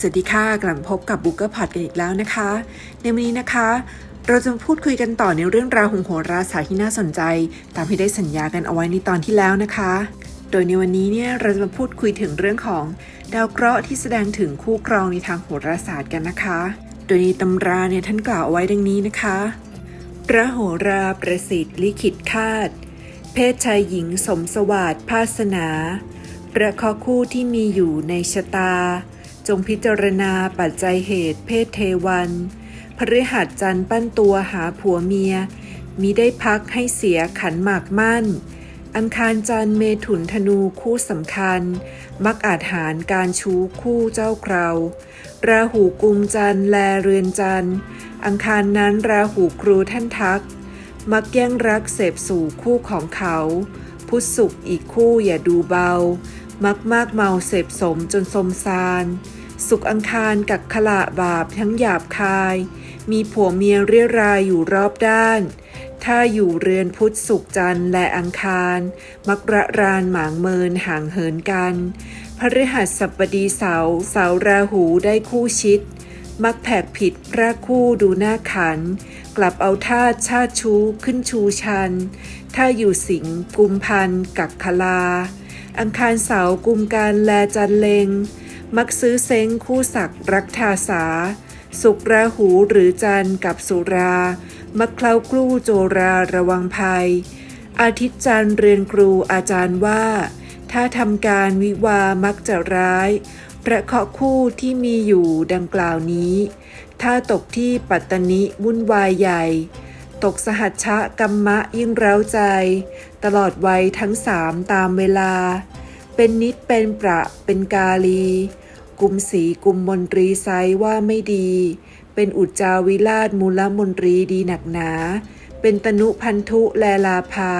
สวัสดีค่ะ กลับพบกับบุ๊กเกอร์พอดกันอีกแล้วนะคะ ในวันนี้นะคะ เราจะมาพูดคุยกันต่อในเรื่องราวของโหราศาสตร์ที่น่าสนใจ ตามที่ได้สัญญากันเอาไว้ในตอนที่แล้วนะคะ โดยในวันนี้เนี่ยเราจะมาพูดคุยถึงเรื่องของดาวเคราะห์ที่แสดงถึงคู่ครองในทางโหราศาสตร์กันนะคะ โดยในตำราเนี่ยท่านกล่าวเอาไว้ดังนี้นะคะ พระโหราประสิทธิ์ลิขิตคาด เพศชายหญิงสมสวัสดิ์ภาสนา ประคราะห์คู่ที่มีอยู่ในชะตา จงพิจารณาปัจจัยเหตุ เพศเทวันพฤหัสจันทร์ปั้นตัวหาผัวเมียมีได้พักให้เสียขันหมากมั่น อังคารจันทร์เมถุนธนูคู่สำคัญ มักอาจหารการชู้คู่เจ้าเคราราหูกุมจันทร์แลเรือนจันทร์ อังคารนั้นราหูครูท่านทัก มักแย่งรักเสพสู่คู่ของเขา พุทธสุขอีกคู่อย่าดูเบา มักมากเมาเสพสมจนสมซาน สุขอังคารกักขละบาปทั้งหยาบคาย มีผัวเมียเรียรายอยู่รอบด้าน ถ้าอยู่เรือนพุทธสุขจันทร์และอังคาร มักระรานหมางเมินห่างเหินกันพฤหัสบดีเสาเสาร์ราหูได้คู่ชิด มักแผกผิดพระคู่ดูหน้าขัน กลับเอาท่าตุชาติชู้ขึ้นชูชัน ถ้าอยู่สิงกุมพันกักคลาอังคารเสากุมการแลจันเลง มักซื้อเซ้งคู่ศักรักทาสา สุกราหูหรือจันกับสุรา มักเคล้ากลู่โจราระวังภัย อาทิตย์จันเรียนครูอาจารย์ว่า ถ้าทำการวิวามักจะร้าย ประเคราะห์คู่ที่มีอยู่ดังกล่าวนี้ ถ้าตกที่ปัตตนิวุ่นวายใหญ่ ตกสหัชชะกรรมะยิ่งเร้าใจ ตลอดวัยทั้งสามตามเวลา เป็นนิดเป็นประเป็นกาลี กุมสีกุมมนตรีไซว่าไม่ดี เป็นอุจจาวิราชมูลมนตรีดีหนักหนา เป็นตนุพันธุแลลาภา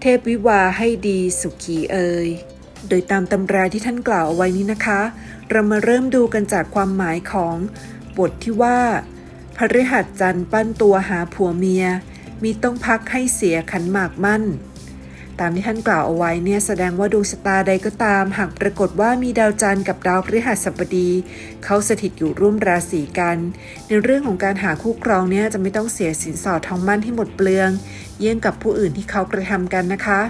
เทพวิวาให้ดีสุขีเอ่ยโดยตามตำราที่ท่านกล่าวเอาไว้นี้นะคะ เรามาเริ่มดูกันจากความหมายของบทที่ว่าพฤหัสจันทร์ปั้นตัวหาผัวเมีย มีต้องพักให้เสียขันหมากมั่น ตามที่ท่านกล่าวเอาไว้เนี่ยแสดงว่าดวงชะตาใดก็ตาม หากปรากฏว่ามีดาวจันทร์กับดาวพฤหัสบดี เขาสถิตอยู่ร่วมราศีกัน ในเรื่องของการหาคู่ครองเนี่ยจะไม่ต้องเสียสินสอดทองมั่นที่หมดเปลือง เยี่ยงกับผู้อื่นที่เขากระทำกันนะคะ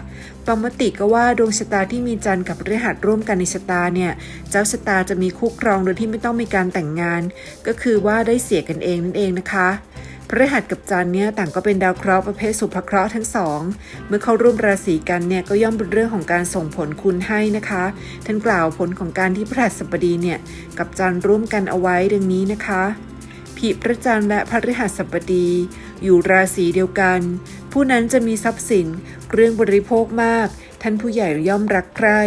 ปมติก็ว่าดวงชะตาที่มีจันทร์กับพฤหัสร่วมกันในชะตาเนี่ย เจ้าชะตาจะมีคู่ครองโดยที่ไม่ต้องมีการแต่งงาน ก็คือว่าได้เสียกันเองนั่นเองนะคะ พฤหัสกับจันเนี่ยต่างก็เป็นดาวเคราะห์ประเภทสุภเคราะห์ทั้งสอง เมื่อเข้าร่วมราศีกันเนี่ยก็ย่อมเป็นเรื่องของการส่งผลคุณให้นะคะ ท่านกล่าวผลของการที่พฤหัสบดีเนี่ยกับจันร่วมกันเอาไว้ดังนี้นะคะผีพระจันทร์และพฤหัสบดี อยู่ราศีเดียวกัน ผู้นั้นจะมีทรัพย์สิน เครื่องบริโภคมาก ท่านผู้ใหญ่ย่อมรักใคร่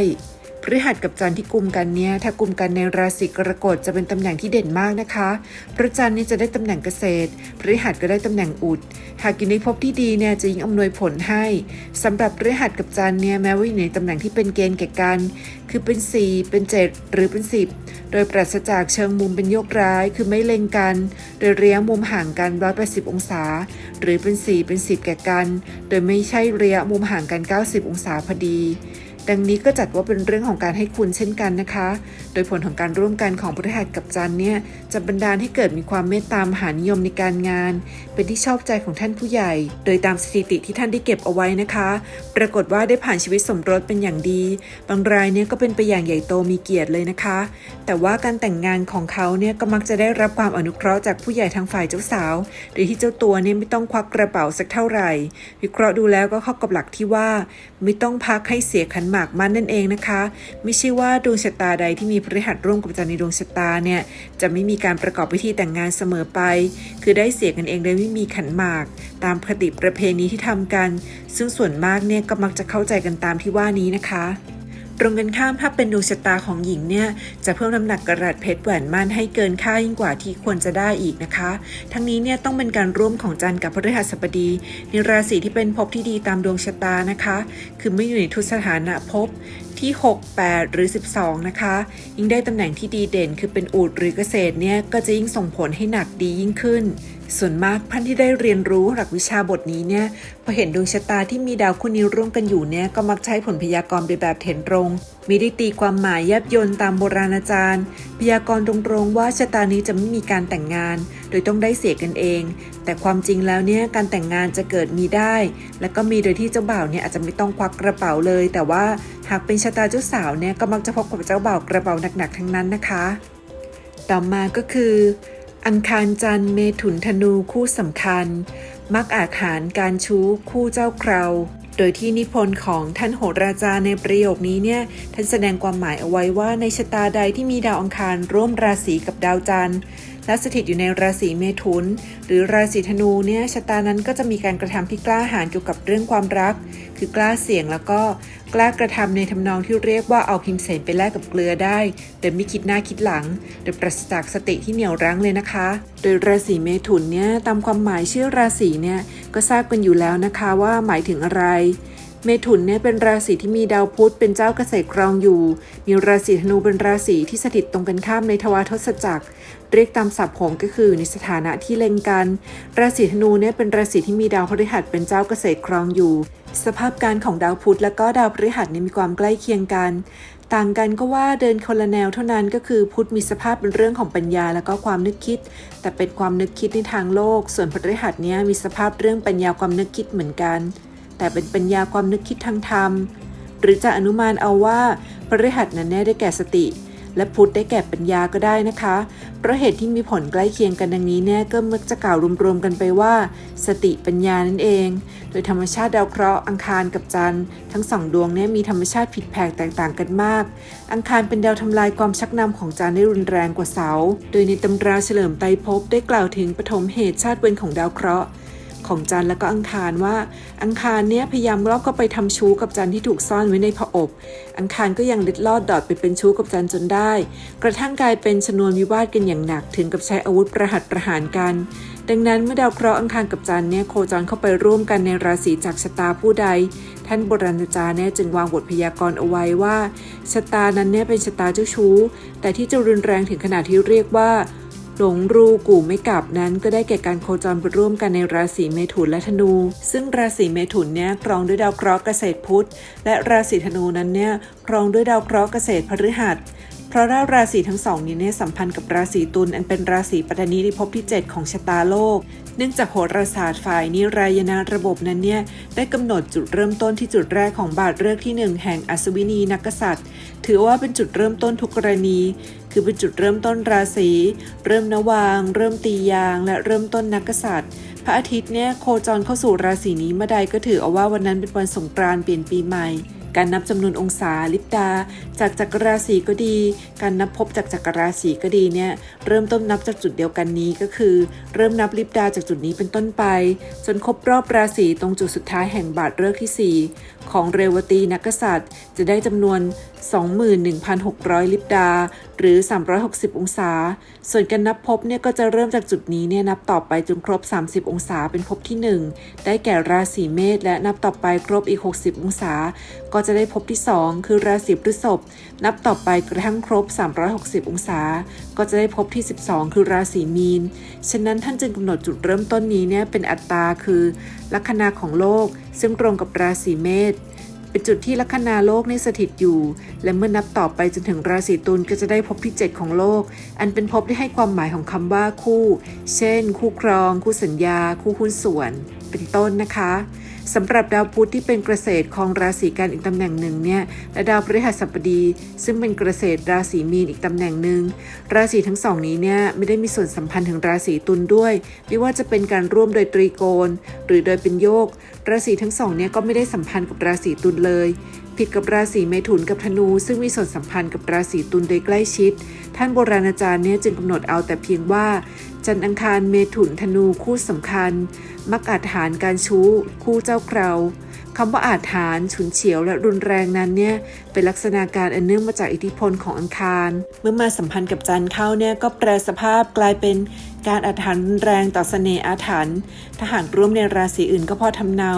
ฤหัสกับจันทร์ที่กลุ่มกันเนี่ยถ้ากลุ่มกันในราศีกรกฎจะเป็นตำแหน่งที่เด่นมากนะคะพระจันทร์นี่จะได้ตำแหน่งเกษตรพฤหัสก็ได้ตำแหน่งอุด หากอยู่ในภพที่ดีเนี่ยจะยิ่งอำนวยผลให้สำหรับพฤหัสกับจันทร์เนี่ยแม้ว่าอยู่ในตำแหน่งที่เป็นเกณฑ์แก่กัน คือเป็น 4 เป็น 7 หรือเป็น 10 โดยปราศจากเชิงมุมเป็นโยกร้ายคือไม่เล็งกัน โดยเระยะมุมห่างกัน180 องศา หรือเป็น 4 เป็น 10 แก่กัน โดยไม่ใช่เระยะมุมห่างกัน 90 องศาพอดี ดังนี้ก็จัดว่าเป็นเรื่องของการให้คุณเช่นกันนะคะ โดยผลของการร่วมกันของพฤหัสกับจันเนี่ยจะบันดาลให้เกิดมีความเมตตามหานิยมในการงาน เป็นที่ชอบใจของท่านผู้ใหญ่ โดยตามสถิติที่ท่านได้เก็บเอาไว้นะคะ ปรากฏว่าได้ผ่านชีวิตสมรสเป็นอย่างดี บางรายเนี่ยก็เป็นไปอย่างใหญ่โตมีเกียรติเลยนะคะ แต่ว่าการแต่งงานของเขาเนี่ยก็มักจะได้รับความอนุเคราะห์จากผู้ใหญ่ทางฝ่ายเจ้าสาว โดยที่เจ้าตัวเนี่ยไม่ต้องควักกระเป๋าสักเท่าไหร่ วิเคราะห์ดูแล้วก็เข้ากับหลักที่ว่า ไม่ต้องพักให้เสียขันหมากมั่นนั่นเองนะคะ ไม่ใช่ว่าดวงชะตาใดที่มีพฤหัสร่วมกับจันทร์ในดวงชะตาเนี่ยจะไม่มีการประกอบพิธีแต่งงานเสมอไป คือได้เสียกันเองโดยไม่มีขันหมาก ตามคติประเพณีที่ทำกัน ซึ่งส่วนมากเนี่ยก็มักจะเข้าใจกันตามที่ว่านี้นะคะ ตรงกันข้ามถ้าเป็นดวงชะตาของหญิงเนี่ยจะเพิ่มน้ำหนักกระดัดเพชรแหวนมั่นให้เกินค่ายิ่งกว่าที่ควรจะได้อีกนะคะ ทั้งนี้เนี่ยต้องเป็นการร่วมของจันทร์กับพฤหัสบดีในราศีที่เป็นภพที่ดีตามดวงชะตานะคะ คือไม่อยู่ในทุสถานะภพ ที่ 6 8 หรือ 12 นะคะ ยิ่งได้ตำแหน่งที่ดีเด่นคือเป็นอูดหรือเกษตรเนี่ย ก็จะยิ่งส่งผลให้หนักดียิ่งขึ้น ส่วนมากท่านที่ได้เรียนรู้หลักวิชาบทนี้เนี่ย พอเห็นดวงชะตาที่มีดาวคู่นี้ร่วมกันอยู่เนี่ย ก็มักใช้ผลพยากรณ์ไปแบบเห็นตรงมีได้ตีความหมายแยบยนตามโบราณอาจารย์ พยากรณ์ตรงๆว่าชะตานี้จะไม่มีการแต่งงาน โดยต้องได้เสียกันเอง แต่ความจริงแล้วเนี่ยการแต่งงานจะเกิดมีได้ และก็มีโดยที่เจ้าบ่าวเนี่ยอาจจะไม่ต้องควักกระเป๋าเลย แต่ว่าหากเป็นชะตาเจ้าสาวเนี่ยก็มักจะพบกับเจ้าบ่าวกระเป๋าหนักๆทั้งนั้นนะคะ ต่อมาก็คือ อังคารจันเมถุนธนูคู่สำคัญ มักอาจหารการชู้คู่เจ้าเคราโดยที่นิพนธ์ของท่านโหราจารย์ในประโยคนี้เนี่ยท่านแสดงความหมายเอาไว้ว่าในชะตาใดที่มีดาวอังคารร่วมราศีกับดาวจันทร์และสถิตอยู่ในราศีเมถุน หรือราศีธนูเนี่ยชะตานั้นก็จะมีการกระทำที่กล้าหาญเกี่ยวกับเรื่องความรัก คือกล้าเสี่ยงแล้วก็กล้ากระทำในทำนองที่เรียกว่าเอาพิมพ์เสนไปแลกกับเกลือได้โดยไม่คิดหน้าคิดหลังโดยปราศจากสติที่เหนี่ยวรั้งเลยนะคะ โดยราศีเมถุนเนี่ยตามความหมายชื่อราศีเนี่ยก็ทราบกันอยู่แล้วนะคะว่าหมายถึงอะไร เมถุนเนี่ยเป็นราศีที่มีดาวพุธเป็นเจ้าเกษตรครองอยู่ มีราศีธนูเป็นราศีที่สถิตตรงกันข้ามในทวารทศจักร เรียกตามศัพท์โหงก็คือในสถานะที่เล็งกัน ราศีธนูเนี่ยเป็นราศีที่มีดาวพฤหัสเป็นเจ้าเกษตรครองอยู่ สภาพการของดาวพุธและก็ดาวพฤหัสเนี่ยมีความใกล้เคียงกัน ต่างกันก็ว่าเดินคนละแนวเท่านั้นก็คือพุธมีสภาพเป็นเรื่องของปัญญาและก็ความนึกคิด แต่เป็นความนึกคิดในทางโลก ส่วนพฤหัสเนี่ยมีสภาพเรื่องปัญญาความนึกคิดเหมือนกัน แต่เป็นปัญญาความนึกคิดทางธรรม หรือจะอนุมานเอาว่าพฤหัสนั้นแน่ได้แก่สติ และพุธได้แก่ปัญญาก็ได้นะคะ เพราะเหตุที่มีผลใกล้เคียงกันดังนี้เนี่ยก็มักจะกล่าวรวมๆกันไปว่า สติปัญญานั่นเอง โดยธรรมชาติดาวเคราะห์อังคารกับจันทร์ทั้งสองดวงเนี่ยมีธรรมชาติผิดแผกแตกต่างกันมาก อังคารเป็นดาวทำลายความชักนำของจันทร์ได้รุนแรงกว่าเสาโดยในตำราเฉลิมไตรภพได้กล่าวถึงปฐมเหตุชาติเวรของดาวเคราะห์ ของจันทร์และก็อังคารว่า อังคารเนี้ยพยายามลอบเข้าไปทำชู้กับจันทร์ที่ถูกซ่อนไว้ในผอบ อังคารก็ยังเล็ดลอดดอดไปเป็นชู้กับจันทร์จนได้ กระทั่งกลายเป็นชนวนวิวาทกันอย่างหนักถึงกับใช้อาวุธประหัตประหารกัน ดังนั้นเมื่อดาวเคราะห์อังคารกับจันทร์เนี่ยโคจรเข้าไปร่วมกันในราศีจากชะตาผู้ใด ท่านโบราณอาจารย์เนี่ยจึงวางบทพยากรณ์เอาไว้ว่าชะตานั้นเนี่ยเป็นชะตาเจ้าชู้ แต่ที่จะรุนแรงถึงขนาดที่เรียกว่า หลงรูกู่ไม่กลับนั้นก็ได้แก่การโคจรไปร่วมกันในราศีเมถุนและธนู ซึ่งราศีเมถุนเนี่ยครองด้วยดาวเคราะห์เกษตรพุธและราศีธนูนั้นเนี่ยครองด้วยดาวเคราะห์เกษตรพฤหัส เพราะราราศีทั้งสองนี้เนี่ยสัมพันธ์กับราศีตุลอันเป็นราศีปัตตานีในภพที่ 7 ของชะตาโลก เนื่องจากโหราศาสตร์ฝ่ายนิรายนาระบบนั้นเนี่ยได้กำหนดจุดเริ่มต้นที่จุดแรกของบาทเลือกที่ 1 แห่งอัศวินีนักษัตริย์ ถือว่าเป็นจุดเริ่มต้นทุกกรณี คือเป็นจุดเริ่มต้นราศีเริ่มนวาง เริ่มตียาง และเริ่มต้นนักกษัตริย์พระอาทิตย์เนี่ยโคจรเข้าสู่ราศีนี้เมื่อใดก็ถือเอาว่าวันนั้นเป็นวันสงกรานต์เปลี่ยนปีใหม่ การนับจำนวนองศาลิปดา จากจักรราศีก็ดี การนับพบจากจักรราศีก็ดีเนี่ยเริ่มต้นนับจากจุดเดียวกันนี้ก็คือ เริ่มนับลิปดาจากจุดนี้เป็นต้นไป จนครบรอบราศีตรงจุดสุดท้ายแห่งบาทเลิกที่ 4 ของเรวตีนักษัตริย์ จะได้จำนวน21,600 ลิปดา หรือ 360 องศา ส่วนการนับพบเนี่ยก็จะเริ่มจากจุดนี้เนี่ยนับต่อไปจนครบ 30 องศาเป็นภพที่ 1 ได้แก่ราศีเมษและนับต่อไปครบอีก 60 องศา ก็จะได้ภพที่ 2 คือราศีพฤษภนับต่อไปกระทั่งครบ 360 องศา ก็จะได้ภพที่ 12 คือราศีมีน ฉะนั้นท่านจึงกำหนดจุดเริ่มต้นนี้เนี่ยเป็นอัตราคือ ลัคนาของโลก ซึ่งตรงกับราศีเมษ เป็นจุดที่ลัคนาโลกนี่สถิตอยู่ และเมื่อนับต่อไปจนถึงราศีตุลก็จะได้พบที่ 7 ของโลก อันเป็นพบที่ให้ความหมายของคำว่าคู่ เช่น คู่ครอง คู่สัญญา คู่หุ้นส่วน เป็นต้นนะคะ สำหรับดาวพุธที่เป็นเกษตรของราศีกันอีกตำแหน่งหนึ่งเนี่ยและดาวพฤหัสบดี ซึ่งเป็นเกษตรราศีมีนอีกตำแหน่งหนึ่งราศีทั้งสองนี้เนี่ยไม่ได้มีส่วนสัมพันธ์ถึงราศีตุลด้วย ไม่ว่าจะเป็นการร่วมโดยตรีโกณหรือโดยเป็นโยก ราศีทั้งสองเนี่ยก็ไม่ได้สัมพันธ์กับราศีตุลเลย ผิดกับราศีเมถุนกับธนู ซึ่งมีส่วนสัมพันธ์กับราศีตุลโดยใกล้ชิด ท่านโบราณอาจารย์เนี่ยจึงกำหนดเอาแต่เพียงว่า จันทร์อังคารเมถุนธนูคู่สำคัญ มักอาจหารการชู้ คู่เจ้าเคราคำว่าอาจหารฉุนเฉียวและรุนแรงนั้นเนี่ยเป็นลักษณะการอันเนื่องมาจากอิทธิพลของอังคาร เมื่อมาสัมพันธ์กับจันทร์เข้าเนี่ยก็แปลสภาพกลายเป็น การอาถรรพ์รุนแรงต่อเสน่ห์อาถรรพ์ทหารร่วมในราศีอื่นก็พอทำเนา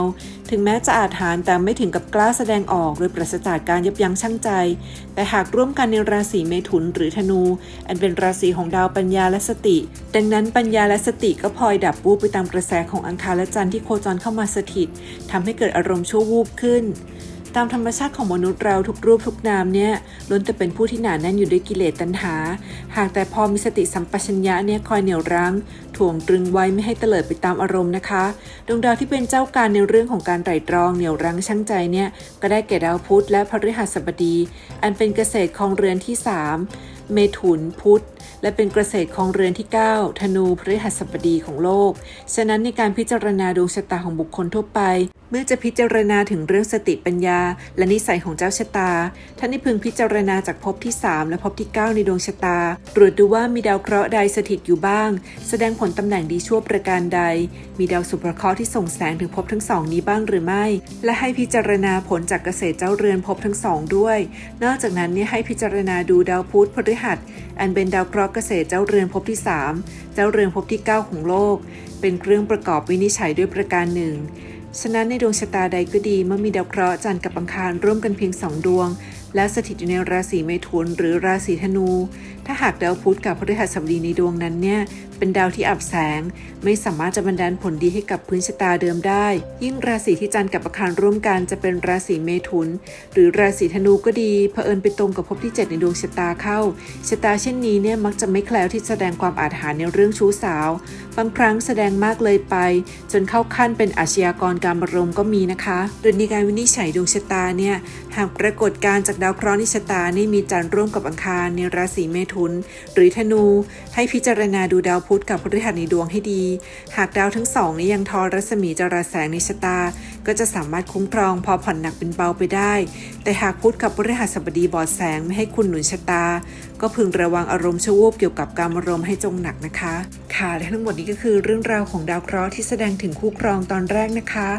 ถึงแม้จะอาถรรพ์แต่ไม่ถึงกับกล้าแสดงออกโดยปราศจากการยับยั้งชั่งใจ แต่หากร่วมกันในราศีเมถุนหรือธนู อันเป็นราศีของดาวปัญญาและสติ ดังนั้นปัญญาและสติก็พลอยดับวูบไปตามกระแสของอังคารและจันทร์ที่โคจรเข้ามาสถิตทำให้เกิดอารมณ์ชั่ววูบขึ้น ตามธรรมชาติของมนุษย์เราทุกรูปทุกนามเนี่ยล้วนแต่เป็นผู้ที่หนาแน่นอยู่ด้วยกิเลสตัณหา หากแต่พอมีสติสัมปชัญญะเนี่ยคอยเหนี่ยวรั้งถ่วงตรึงไว้ไม่ให้เตลิดไปตามอารมณ์นะคะ ดวงดาวที่เป็นเจ้าการในเรื่องของการไตร่ตรองเหนี่ยวรั้งชั่งใจเนี่ยก็ได้แก่ดาวพุธและพฤหัสบดี อันเป็นเกษตรของเรือนที่ 3 เมถุนพุธ และเป็นเกษตรของเรือนที่ 9 ธนูพฤหัสบดีของโลก ฉะนั้นในการพิจารณาดวงชะตาของบุคคลทั่วไป เมื่อจะพิจารณาถึงเรื่องสติปัญญา และนิสัยของเจ้าชะตา ท่านให้พึงพิจารณาจากภพที่ 3 และภพที่ 9 ในดวงชะตา ตรวจดูว่ามีดาวเคราะห์ใดสถิตอยู่บ้าง แสดงผลตำแหน่งดีชั่วประการใด มีดาวสุภเคราะห์ที่ส่งแสงถึงภพทั้งสองนี้บ้างหรือไม่ และให้พิจารณาผลจากเกษตรเจ้าเรือนภพทั้งสองด้วย นอกจากนั้นเนี่ยให้พิจารณาดูดาวพุธพฤหัส อันเป็นดาวเคราะเกษตรเจ้าเรือนภพที่ 3 เจ้าเรือนภพที่ 9 ของโลก เป็นเครื่องประกอบวินิจฉัยด้วยประการหนึ่งฉะนั้นในดวงชะตาใดก็ดีเมื่อมีดาวเคราะห์จันทร์กับอังคารร่วมกันเพียงสองดวง และสถิตอยู่ในราศีเมถุนหรือราศีธนูถ้าหากดาวพุธกับพฤหัสบดีในดวงนั้นเนี่ยเป็นดาวที่อับแสง ไม่สามารถจะบันดาลผลดีให้กับพื้นชะตาเดิมได้ ยิ่งราศีที่จันทร์กับอังคารร่วมกันจะเป็นราศีเมถุน หรือราศีธนูก็ดีเผอิญไปตรงกับภพที่ 7 ในดวงชะตาเข้าชะตาเช่นนี้เนี่ยมักจะไม่แคล้วที่แสดงความอาถรรพ์ในเรื่องชู้สาว บางครั้งแสดงมากเลยไป จนเข้าขั้นเป็นอาชญากรการบรมก็มีนะคะโดยในการวินิจฉัยดวงชะตาเนี่ยหากปรากฏการจากดาวเคราะห์ในชะตานี่มีจันทร์ร่วมกับอังคารในราศีเมถุน หรือธนู ให้พิจารณาดูดาวพุธกับพฤหัสในดวงให้ดี หากดาวทั้งสองนี้ยังทอรัศมีจราแสงในชะตา ก็จะสามารถคุ้มครองพอผ่อนหนักเป็นเบาไปได้ แต่หากพุธกับพฤหัสบดีบอดแสงไม่ให้คุณหนุนชะตา ก็พึงระวังอารมณ์ชั่ววูบเกี่ยวกับการอารมณ์ให้จงหนักนะคะ ค่ะและทั้งหมดนี้ก็คือเรื่องราวของดาวเคราะห์ที่แสดงถึงคู่ครองตอนแรกนะคะ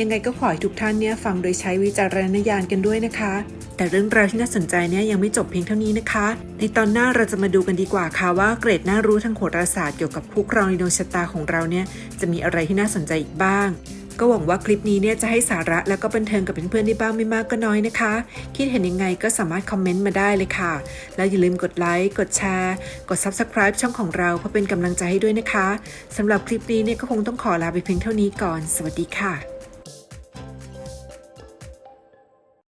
ยังไงก็ขอให้ทุกท่านเนี่ยฟังโดยใช้วิจารณญาณกันด้วยนะคะ แต่เรื่องราวที่น่าสนใจเนี่ยยังไม่จบเพียงเท่านี้นะคะ ในตอนหน้าเราจะมาดูกันดีกว่าค่ะว่าเกรดน่ารู้ทางโหราศาสตร์เกี่ยวกับคู่ครองในดวงชะตาของเราเนี่ยจะมีอะไรที่น่าสนใจอีกบ้างก็หวังว่าคลิปนี้เนี่ยจะให้สาระแล้วก็บันเทิงกับเพื่อนๆได้บ้างไม่มากก็น้อยนะคะ คิดเห็นยังไงก็สามารถคอมเมนต์มาได้เลยค่ะ แล้วอย่าลืมกดไลค์ กดแชร์ กด Subscribe ช่องของเราเพื่อเป็นกำลังใจให้ด้วยนะคะสำหรับคลิปนี้เนี่ยก็คงต้องขอลาไปเพียงเท่านี้ก่อน สวัสดีค่ะ